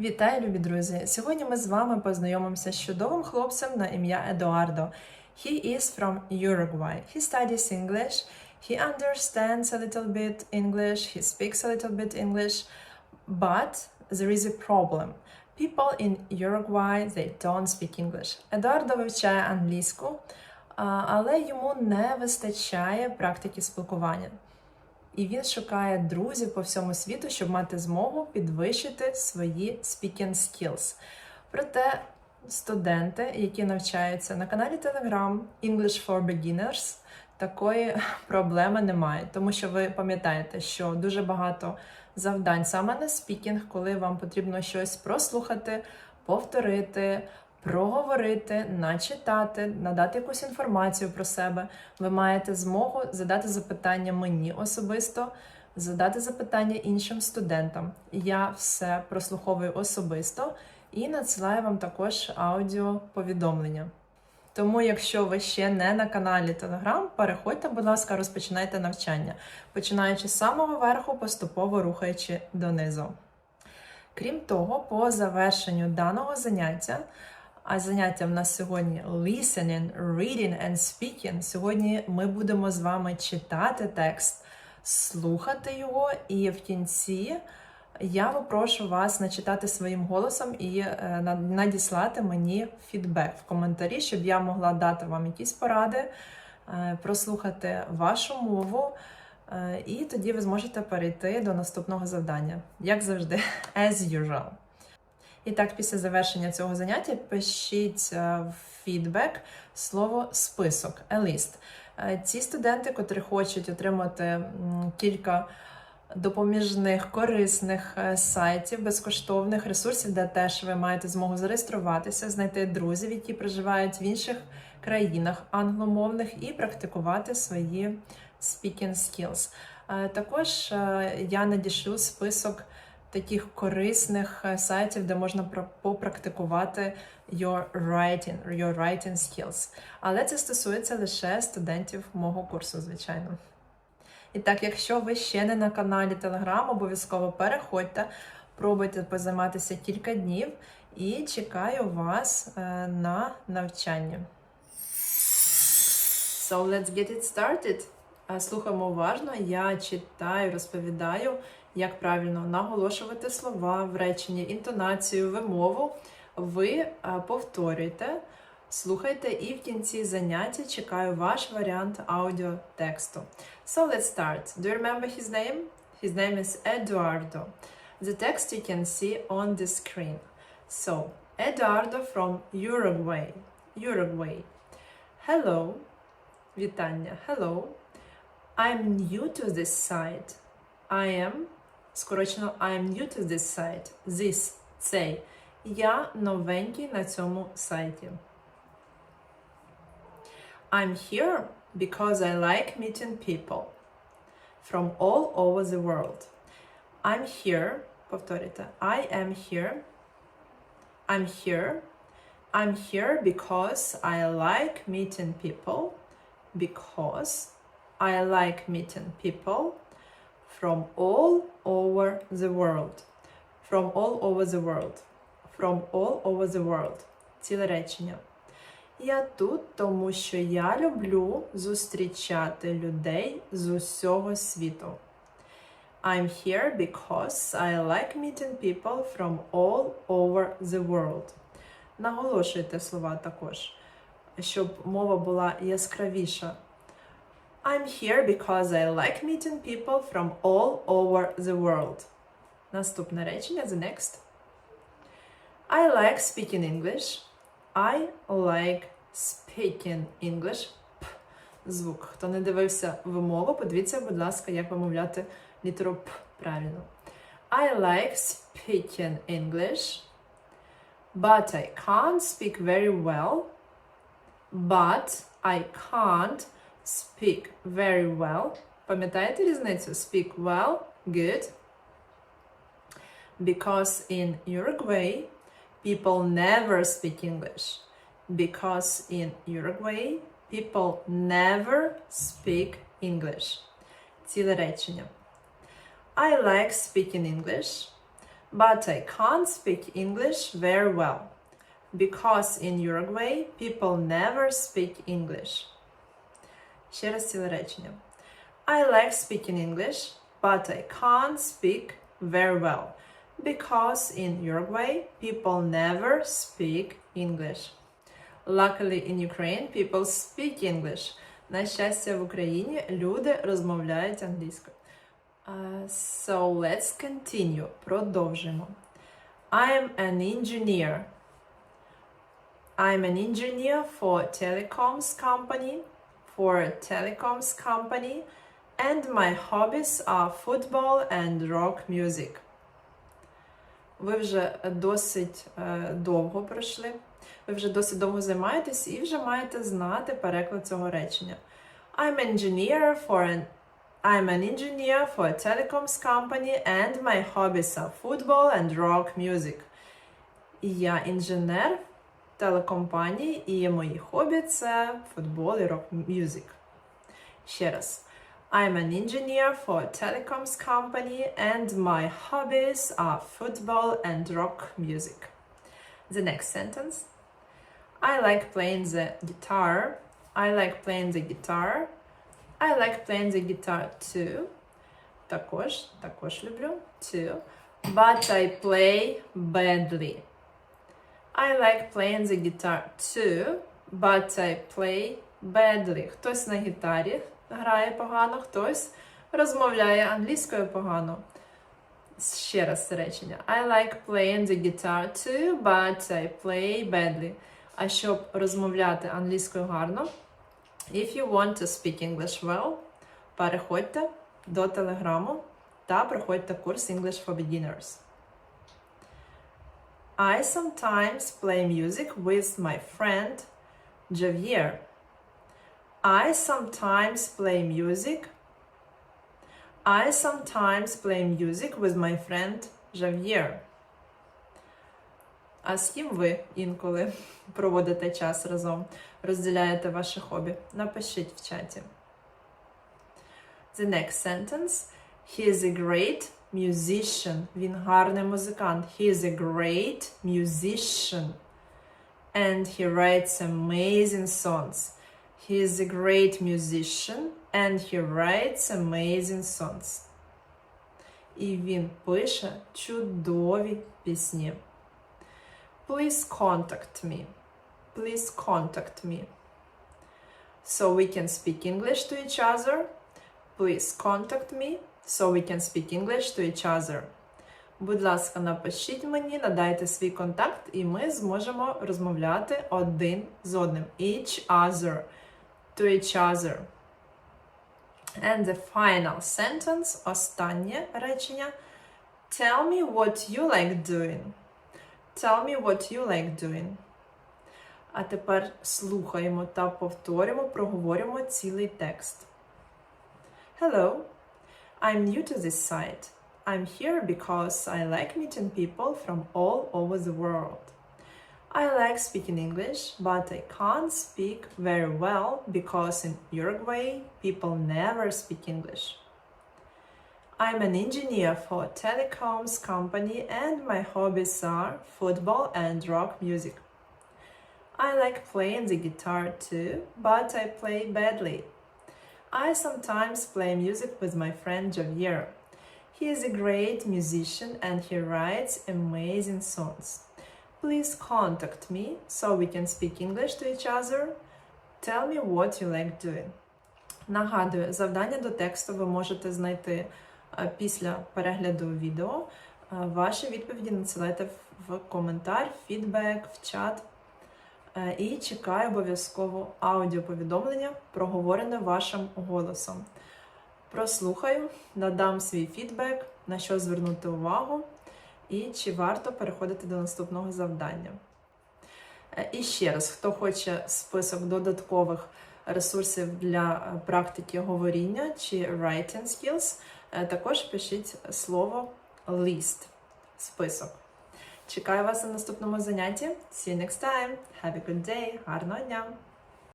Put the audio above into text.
Вітаю, любі друзі! Сьогодні ми з вами познайомимося з чудовим хлопцем на ім'я Едуардо. He is from Uruguay. He studies English. He understands a little bit English. He speaks a little bit English. But there is a problem. People in Uruguay they don't speak English. Едуардо вивчає англійську, але йому не вистачає практики спілкування. І він шукає друзів по всьому світу, щоб мати змогу підвищити свої speaking skills. Проте студенти, які навчаються на каналі Telegram English for Beginners, такої проблеми немає, тому що ви пам'ятаєте, що дуже багато завдань саме на спікінг, коли вам потрібно щось прослухати, повторити, проговорити, начитати, надати якусь інформацію про себе. Ви маєте змогу задати запитання мені особисто, задати запитання іншим студентам. Я все прослуховую особисто і надсилаю вам також аудіоповідомлення. Тому, якщо ви ще не на каналі Telegram, переходьте, будь ласка, розпочинайте навчання, починаючи з самого верху, поступово рухаючи донизу. Крім того, по завершенню даного заняття, а заняття в нас сьогодні listening, reading and speaking. Сьогодні ми будемо з вами читати текст, слухати його, і в кінці я попрошу вас начитати своїм голосом і е, надіслати мені фідбек в коментарі, щоб я могла дати вам якісь поради, е, прослухати вашу мову. Е, І тоді ви зможете перейти до наступного завдання, як завжди, as usual. І так, після завершення цього заняття пишіть е, в фідбек слово список, list. Е, студенти, котрі хочуть отримати кілька допоміжних корисних е, сайтів, безкоштовних ресурсів, де теж ви маєте змогу зареєструватися, знайти друзів, які проживають в інших країнах англомовних, і практикувати свої speaking skills. Також я надішлю список таких корисних е, сайтів, де можна попрактикувати your writing, your writing skills. Але це стосується лише студентів мого курсу, звичайно. І так, якщо ви ще не на каналі Telegram, обов'язково переходьте, пробуйте позайматися кілька днів і чекаю вас е, на навчання. So let's get it started. Е, Слухаємо уважно. Я читаю, розповідаю, як правильно наголошувати слова в реченні, інтонацію, вимову. Ви е, повторюйте, слухайте і в кінці заняття чекаю ваш варіант аудіотексту. So let's start. Do you remember his name? His name is Eduardo. The text you can see on the screen. So, Eduardo from Uruguay. Uruguay. Hello. Вітання. Hello. I'm new to this site. I am, скорочено, I am new to this site. This, цей. Я новенький на цьому сайті. I'm here because I like meeting people from all over the world. I'm here, повторюйте, I am here. I'm here. I'm here because I like meeting people. Because I like meeting people From all over the world. From all over the world. From all over the world. Ціле речення. Я тут, тому що я люблю зустрічати людей з усього світу. I'm here because I like meeting people from all over the world. Наголошуйте слова також, щоб мова була яскравіша. I'm here because I like meeting people from all over the world. Наступне речення, the next. I like speaking English. I like speaking English. П. Звук. Хто не дивився вимову, подивіться, будь ласка, як вимовляти літеру П правильно. I like speaking English, but I can't speak very well. But I can't speak very well. Пам'ятаєте різницю? Speak well, good. Because in Uruguay, people never speak English. Because in Uruguay, people never speak English. Ціле речення. I like speaking English, but I can't speak English very well. Because in Uruguay people never speak English. Ще раз ціле речення. I like speaking English, but I can't speak very well. Because in Uruguay people never speak English. Luckily in Ukraine people speak English. На щастя, в Україні люди розмовляють англійською. Uh, so let's continue. Продовжимо. I am an engineer. I'm an engineer for telecoms company, For a telecoms company, and my hobbies are football and rock music. Ви вже досить е, довго пройшли. Ви вже досить довго займаєтесь і вже маєте знати переклад цього речення. I'm engineer for an I'm an engineer for a telecoms company and my hobbies are football and rock music. Я інженер телекомпанії і мої хобі це футбол і рок мюзик. Ще раз. I'm an engineer for a telecoms company and my hobbies are football and rock music. The next sentence. I like playing the guitar. I like playing the guitar. I like playing the guitar too. Також, також люблю. Too. But I play badly. I like playing the guitar too, but I play badly. Хтось на гітарі грає погано, хтось розмовляє англійською погано. Ще раз речення. I like playing the guitar too, but I play badly. А щоб розмовляти англійською гарно, if you want to speak English well, переходьте до телеграму та проходьте курс English for Beginners. I sometimes play music with my friend Javier. I sometimes play music. I sometimes play music with my friend Javier. А з ким ви інколи проводите час разом, розділяєте ваше хобі? Напишіть в чаті. The next sentence. He is a great musician. Він гарний музикант. He is a great musician. And he writes amazing songs. He is a great musician and he writes amazing songs. І він пише чудові пісні. Please contact me. Please contact me. So we can speak English to each other. Please contact me So we can speak English to each other. Будь ласка, напишіть мені, надайте свій контакт, і ми зможемо розмовляти один з одним. Each other. To each other. And the final sentence, останнє речення. Tell me what you like doing. Tell me what you like doing. А тепер слухаємо та повторюємо, проговорюємо цілий текст. Hello, I'm new to this site. I'm here because I like meeting people from all over the world. I like speaking English, but I can't speak very well because in Uruguay people never speak English. I'm an engineer for a telecoms company and my hobbies are football and rock music. I like playing the guitar too, but I play badly. I sometimes play music with my friend Javier. He is a great musician and he writes amazing songs. Please contact me so we can speak English to each other. Tell me what you like doing. Нагадую, завдання до тексту ви можете знайти е, після перегляду відео. Е, Ваші відповіді надсилайте в коментар, фідбек, в чат. Е, І чекаю обов'язково аудіоповідомлення, проговорене вашим голосом. Прослухаю, надам свій фідбек, на що звернути увагу, і чи варто переходити до наступного завдання. Е, І ще раз, хто хоче список додаткових ресурсів для е, практики говоріння чи writing skills, також пишіть слово list, список. Чекаю вас на наступному занятті. See you next time. Have a good day. Гарного дня!